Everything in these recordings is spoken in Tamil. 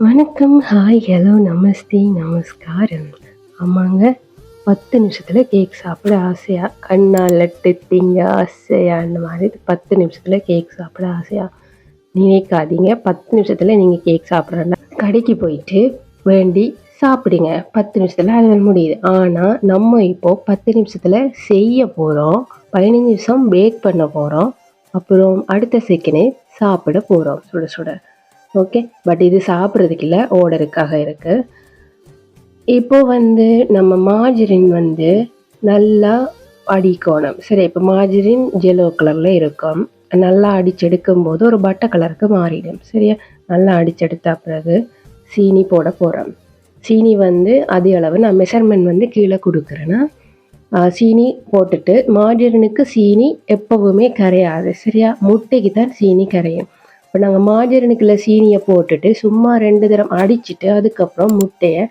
வணக்கம் ஹாய் ஹலோ நமஸ்தே நமஸ்காரம். ஆமாங்க பத்து நிமிஷத்தில் கேக் சாப்பிட ஆசையா? கண்ணா லட்டு திங்க ஆசையா அந்த மாதிரி பத்து நிமிஷத்தில் கேக் சாப்பிட ஆசையா? நினைக்காதீங்க பத்து நிமிஷத்தில் நீங்கள் கேக் சாப்பிட்றேன்னா கடைக்கு போயிட்டு வேண்டி சாப்பிடுங்க. பத்து நிமிஷத்தில் அது முடியுது. ஆனால் நம்ம இப்போது பத்து நிமிஷத்தில் செய்ய போகிறோம் பதினஞ்சு நிமிஷம் பேக் பண்ண போகிறோம் அப்புறம் அடுத்த செகண்டே சாப்பிட போகிறோம் சுட சுட. ஓகே பட் இது சாப்பிட்றதுக்கு இல்லை ஓர்டருக்காக இருக்குது இப்போ வந்து நம்ம மாஜரின் வந்து நல்லா அடிக்கோணும். சரி இப்போ மாஜரின் ஜெலோ கலரில் இருக்கும். நல்லா அடிச்செடுக்கும் போது ஒரு பட்டை கலருக்கு மாறிடும். சரியா? நல்லா அடிச்செடுத்த பிறகு சீனி போட போகிறோம் சீனி வந்து அதே அளவு நான் மெஷர்மெண்ட் வந்து கீழே கொடுக்குறேன்னா சீனி போட்டுட்டு மாஜரனுக்கு சீனி எப்பவுமே கரையாது. சரியா? முட்டைக்கு தான் சீனி கரையும். இப்போ நாங்கள் மாஜரனுக்குள்ள சீனியை போட்டுட்டு சும்மா ரெண்டு தரம் அடிச்சுட்டு அதுக்கப்புறம் முட்டையை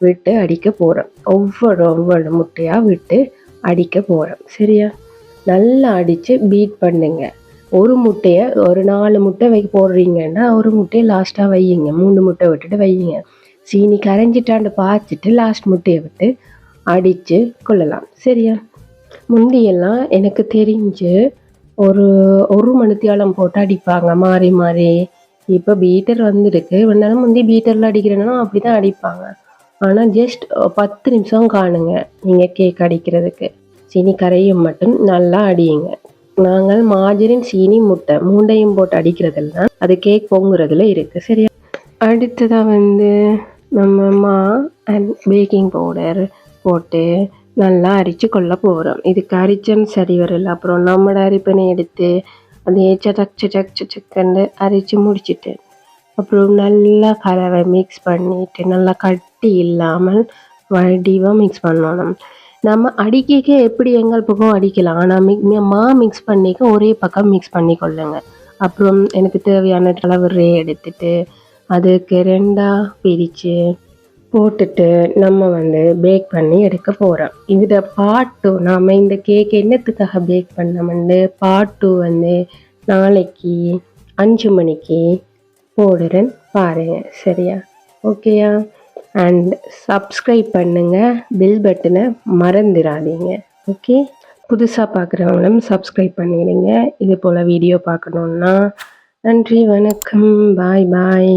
விட்டு அடிக்க போகிறோம் ஒவ்வொரு ஒவ்வொரு முட்டையாக விட்டு அடிக்க போகிறோம் சரியா? நல்லா அடித்து பீட் பண்ணுங்கள் ஒரு முட்டையை ஒரு நாலு முட்டை வை போடுறீங்கன்னா ஒரு முட்டையை லாஸ்ட்டாக வையுங்க. மூணு முட்டை விட்டுட்டு வையுங்க. சீனி கரைஞ்சிட்டான்னு பார்த்துட்டு லாஸ்ட் முட்டையை விட்டு அடித்து கொள்ளலாம். சரியா? முந்தியெல்லாம் எனக்கு தெரிஞ்சு ஒரு ஒரு மணித்தியாலம் போட்டு அடிப்பாங்க. மாறி மாறி. இப்போ பீட்டர் வந்துருக்கு. வேணாலும் முந்தி பீட்டரில் அடிக்கிறேன்னா அப்படி தான் அடிப்பாங்க. ஆனால் ஜஸ்ட் பத்து நிமிஷம் காணுங்க. நீங்கள் கேக் அடிக்கிறதுக்கு. சீனி கரையும் மட்டும் நல்லா அடியுங்க. நாங்கள் மாஜரின் சீனி முட்டை மூண்டையும் போட்டு அடிக்கிறதுல தான் அது கேக் பொங்குறதுல இருக்குது சரியா? அடுத்ததாக வந்து நம்ம மா அண்ட் பேக்கிங் பவுடர் போட்டு நல்லா அரிச்சு கொள்ள போகிறோம் இதுக்கு அரிச்சன்னு சரி வரல. அப்புறம் நம்மளோட அரிப்பனை எடுத்து அதே சடக் சடக் சச்சக்கண்டு அரித்து முடிச்சிட்டு அப்புறம் நல்லா கலவை மிக்ஸ் பண்ணிட்டு நல்லா கட்டி இல்லாமல் வடிவாக மிக்ஸ் பண்ணணும். நம்ம அடிக்க எப்படி எங்கள் பக்கம் அடிக்கலாம். ஆனால் மிக் மா மிக்ஸ் பண்ணிக்க ஒரே பக்கம் மிக்ஸ் பண்ணி கொள்ளுங்க அப்புறம் எனக்கு தேவையான அளவு ரே எடுத்துட்டு அதுக்கு ரெண்டாக பிரித்து போட்டுட்டு நம்ம வந்து பேக் பண்ணி எடுக்க போகிறோம் இதில் பார்ட் டூ நாம் இந்த கேக் என்னத்துக்காக பேக் பண்ணோம்னு பார்ட் டூ வந்து நாளைக்கு அஞ்சு மணிக்கு போடுறேன் பாருங்கள் சரியா? ஓகேயா அண்ட் சப்ஸ்கிரைப் பண்ணுங்கள் பில் பட்டனை மறந்துடாதீங்க ஓகே புதுசாக பார்க்குறவங்களும் சப்ஸ்கிரைப் பண்ணிடுங்க. இது போல் வீடியோ பார்க்கணுன்னா நன்றி வணக்கம். பாய் பாய்